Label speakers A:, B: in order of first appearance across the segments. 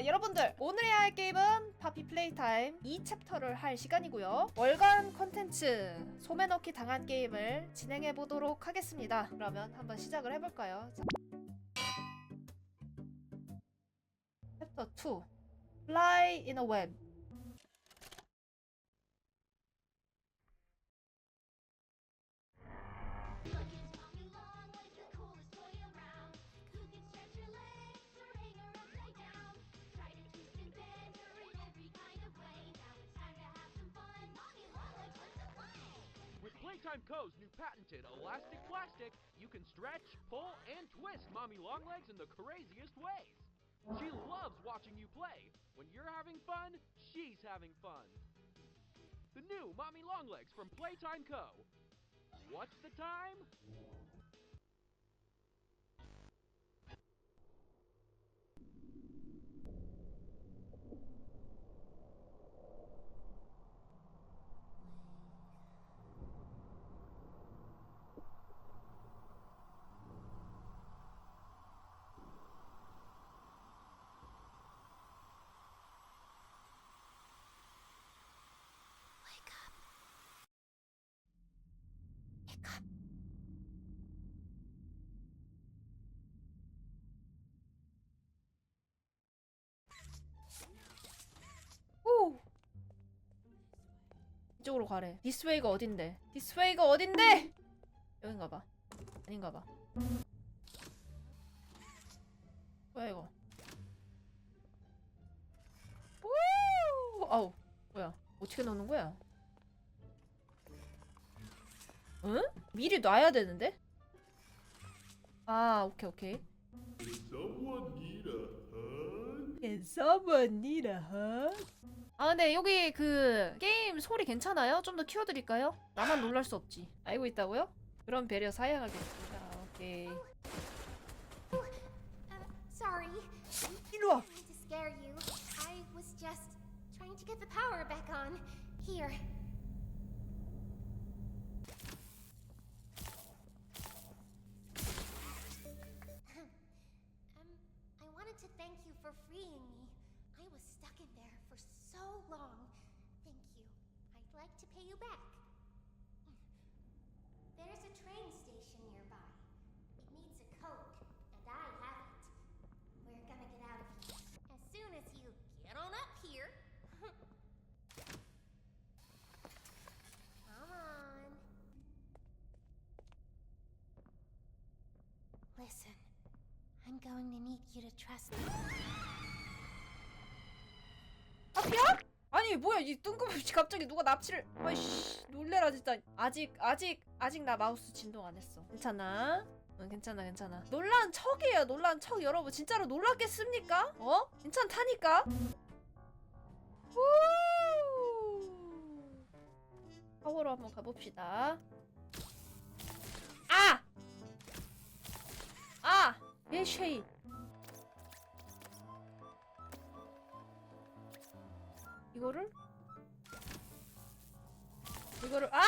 A: 자, 여러분들 오늘 해야 할 게임은 파피 플레이 타임 2 챕터를 할 시간이고요. 월간 컨텐츠 소매 넣기 당한 게임을 진행해 보도록 하겠습니다. 그러면 한번 시작을 해볼까요? 자. 챕터 2 Fly in a Web
B: Playtime Co.'s new patented elastic plastic, you can stretch, pull, and twist Mommy Longlegs in the craziest ways. She loves watching you play. When you're having fun, she's having fun. The new Mommy Longlegs from Playtime Co. What's the time?
A: 이쪽으로 가래. 디스웨이가 어딘데? 디스웨이가 어딘데? 여긴가 봐. 아닌가 봐. 뭐야 이거? 오! 아우. 뭐야? 어떻게 넣는 거야? 응? 미리 놔야 되는데? 아, 오케이, 오케이. Can someone need a hug? 아 근데 여기 그 게임 소리 괜찮아요? 좀 더 키워드릴까요? 나만 놀랄 수 없지. 알고 있다고요? 그럼 배려 사양하겠습니다. 오케이.
C: Uh, sorry.
A: 일로 와.
C: Didn't mean to scare you. I was just trying to get the power back on. Here. um, I wanted to thank you for freeing me. I was stuck in there for so long. Thank you. I'd like to pay you back. There's a train station nearby. It needs a code, and I have it. We're gonna get out of here as soon as you get on up here. Come on. Listen, I'm going to need you to trust me.
A: 앞이야? 아니 뭐야 이 뜬금없이 갑자기 누가 납치를 아이씨 놀래라 진짜 아직 아직 아직 나 마우스 진동 안 했어 괜찮아 응 괜찮아 괜찮아 놀란 척이에요 놀란 척 여러분 진짜로 놀랐겠습니까? 어? 괜찮다니까 우 파워로 한번 가봅시다 아! 예쉐이 이거를 이거를 아!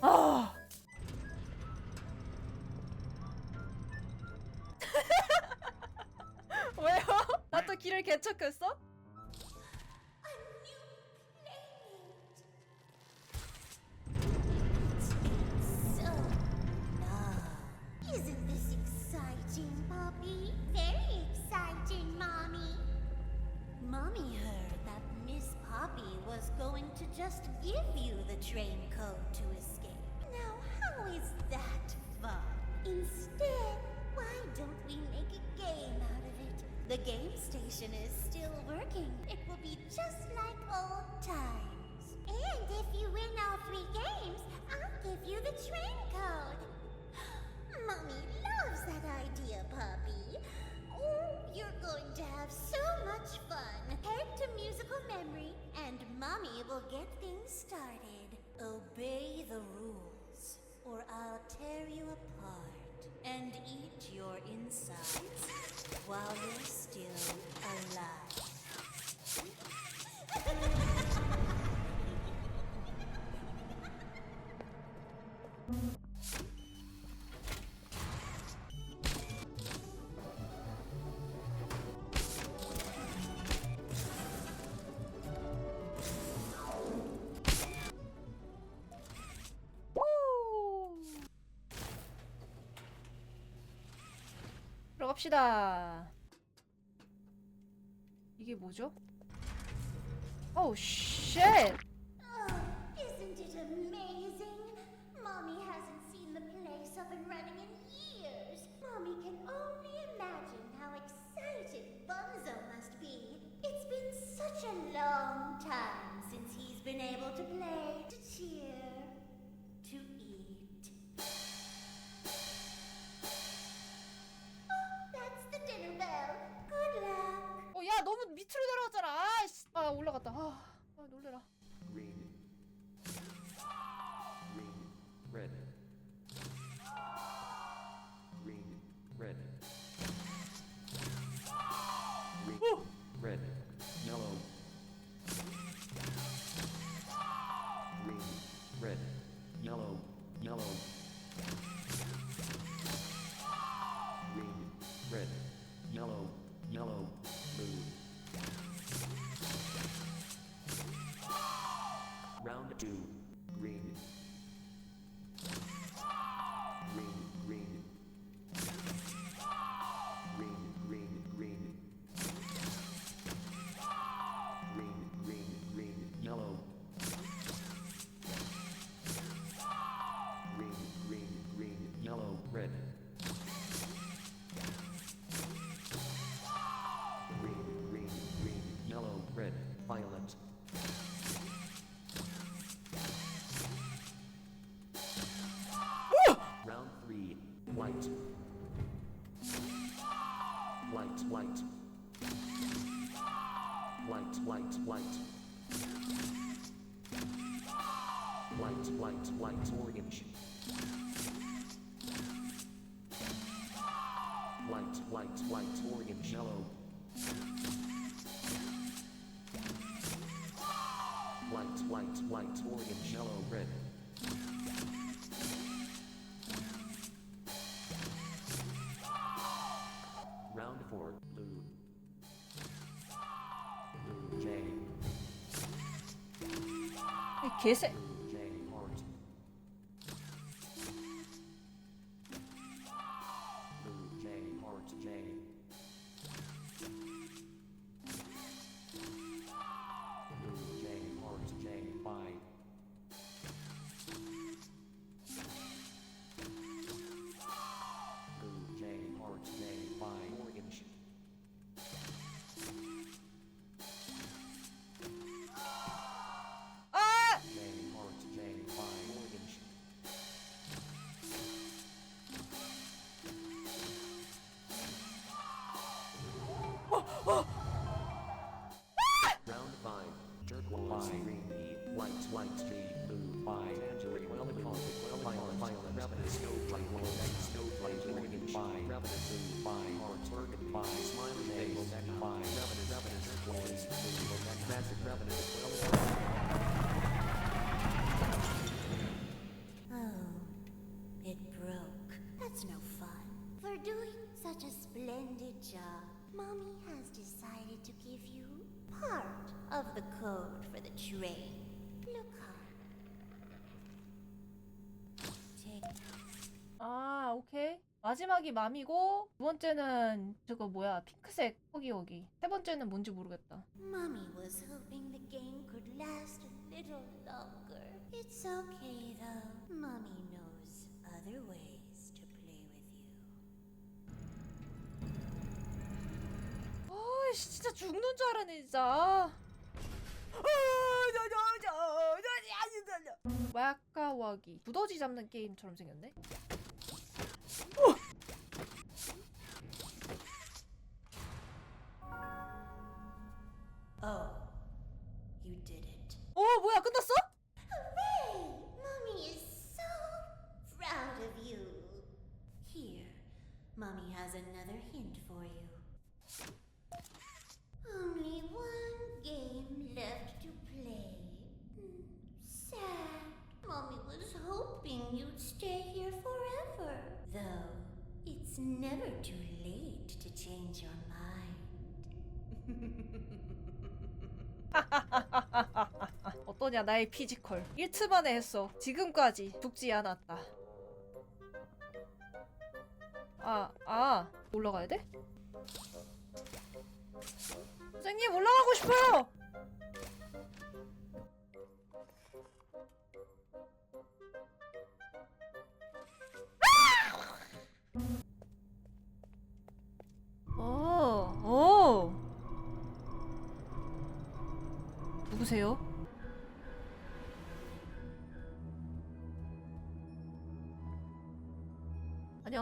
A: 아! 왜요? 나 또 길을 개척했어?
C: To just give you the train code to escape. Now, how is that fun? Instead, why don't we make a game out of it? The game station is still working. It will be
A: 갑시다. 이게 뭐죠? 오우 쉣!
D: spread. light. Light, light, light. Light, light, light, orange. Light, light, light, orange, yellow. Light, light, light, orange, yellow, red.
A: 이개
C: such a splendid job, Mommy has decided to give you part of the code for the train. Look on. Take
A: 아, 오케이. 마지막이 맘이고 두 번째는 저거 뭐야? 핑크색 허기허기. 세 번째는 뭔지 모르겠다.
C: Mommy was hoping the game could last a little longer. It's okay though. Mommy knows other ways
A: 죽는 줄 알았네 진짜. 아, 와까와기 두더지 잡는 게임처럼 생겼네.
C: Oh, you did it.
A: 어 뭐야 끝났어?
C: Hooray! Mommy is so proud of you. Here, Mommy has another hint for you. Only one game left to play. Hmm, Sad. Mommy was hoping you'd stay here forever. Though, it's never too late to change your mind.
A: 어떠냐 나의 피지컬 1트 만에 했어 지금까지 죽지 않았다 아, 아, 올라가야 돼? 선생님, 올라가고 싶어요!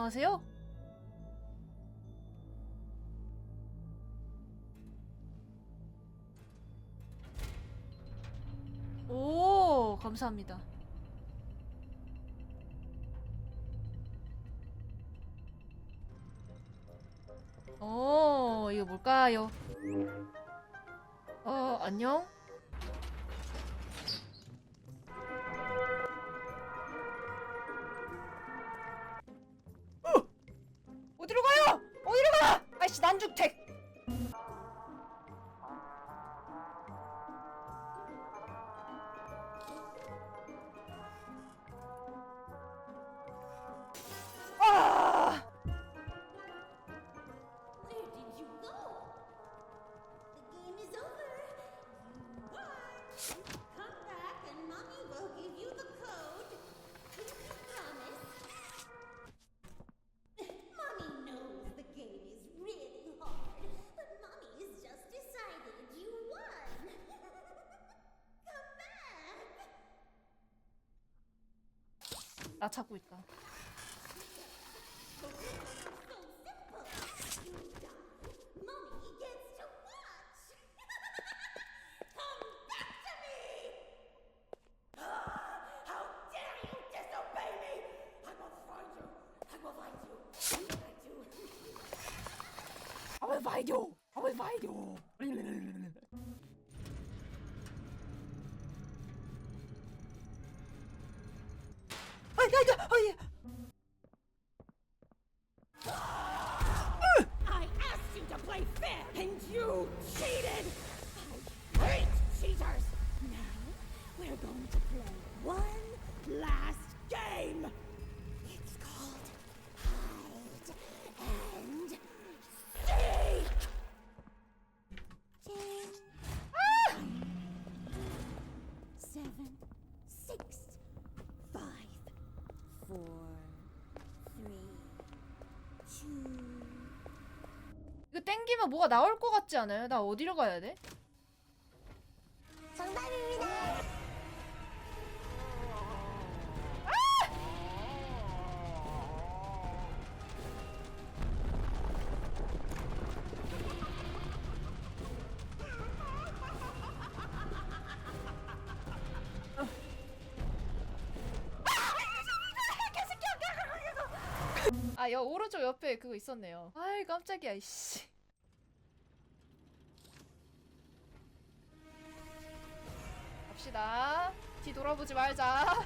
A: 안녕하세요? 오, 감사합니다. 어, 이거 뭘까요? 어, 안녕? 아이씨 난죽택.
C: You. I will find you. I will find you.
E: We're going to play one last game! It's called Hide and Seek!
C: Seven, six, five, four, three, two.
A: 이거 땡기면 뭐가 나올 것 같지 않아요? 나 어디로 가야 돼? 아, 여 오른쪽 옆에 그거 있었네요. 아이, 깜짝이야, 이씨. 갑시다. 뒤 돌아보지 말자.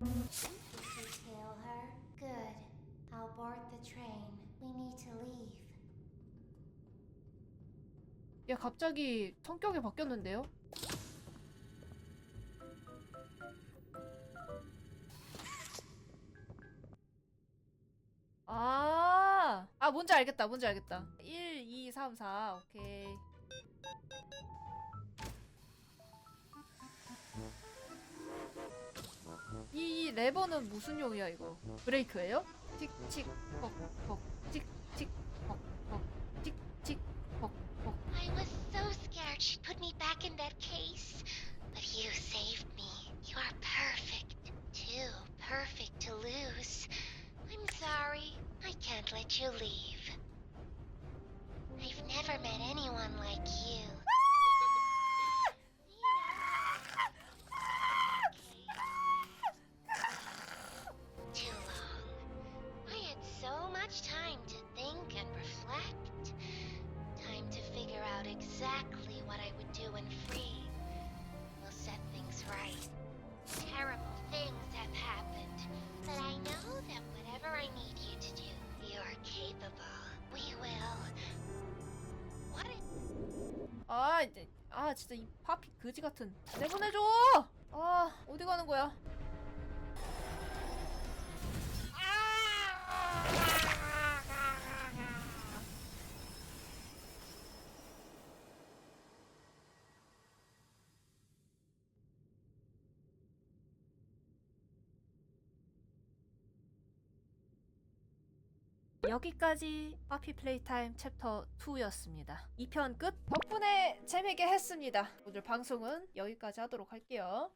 F: Kill her? Good. I'll board the train. We need to leave.
A: 얘 갑자기 성격이 바뀌었는데요? 아, 아 뭔지 알겠다, 뭔지 알겠다. 1, 2, 3, 4, 오케이. 이 레버는 무슨 용이야 이거? 브레이크예요? 틱틱 벅벅 틱
F: exactly what I would do when free. We'll set things right. Terrible things have happened, but I know that whatever I need you to do, you're capable. We will. What if
A: 아 이제 아 진짜 이 파피 그지 같은 내보내줘 아 어디 가는 거야 여기까지 파피 플레이타임 챕터 2였습니다. 2편 끝. 덕분에 재밌게 했습니다. 오늘 방송은 여기까지 하도록 할게요.